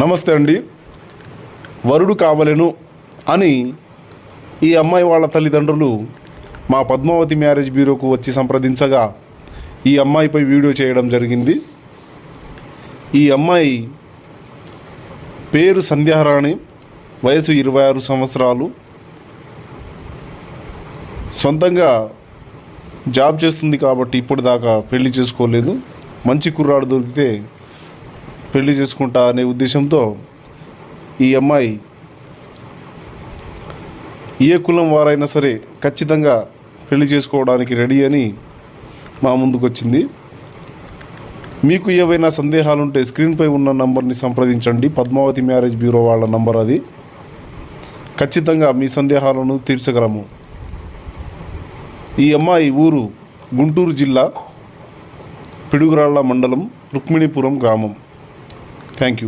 నమస్తే అండి. వరుడు కావలెను అని ఈ అమ్మాయి వాళ్ళ తల్లిదండ్రులు మా పద్మావతి మ్యారేజ్ బ్యూరోకు వచ్చి సంప్రదించగా ఈ అమ్మాయిపై వీడియో చేయడం జరిగింది. ఈ అమ్మాయి పేరు సంధ్యారాణి వయసు ఇరవై ఆరు సంవత్సరాలు. సొంతంగా జాబ్ చేస్తుంది కాబట్టి ఇప్పటిదాకా పెళ్ళి చేసుకోలేదు. మంచి కుర్రాడు దొరికితే పెళ్ళి చేసుకుంటా అనే ఉద్దేశంతో ఈ అమ్మాయి ఏ కులం వారైనా సరే ఖచ్చితంగా పెళ్ళి చేసుకోవడానికి రెడీ అని మా ముందుకు వచ్చింది మీకు ఏవైనా సందేహాలుంటే స్క్రీన్పై ఉన్న నంబర్ని సంప్రదించండి. పద్మావతి మ్యారేజ్ బ్యూరో వాళ్ళ నంబర్ అది. ఖచ్చితంగా మీ సందేహాలను తీర్చగలము. ఈ అమ్మాయి ఊరు గుంటూరు జిల్లా పిడుగురాళ్ళ మండలం రుక్మిణీపురం గ్రామం. Thank you.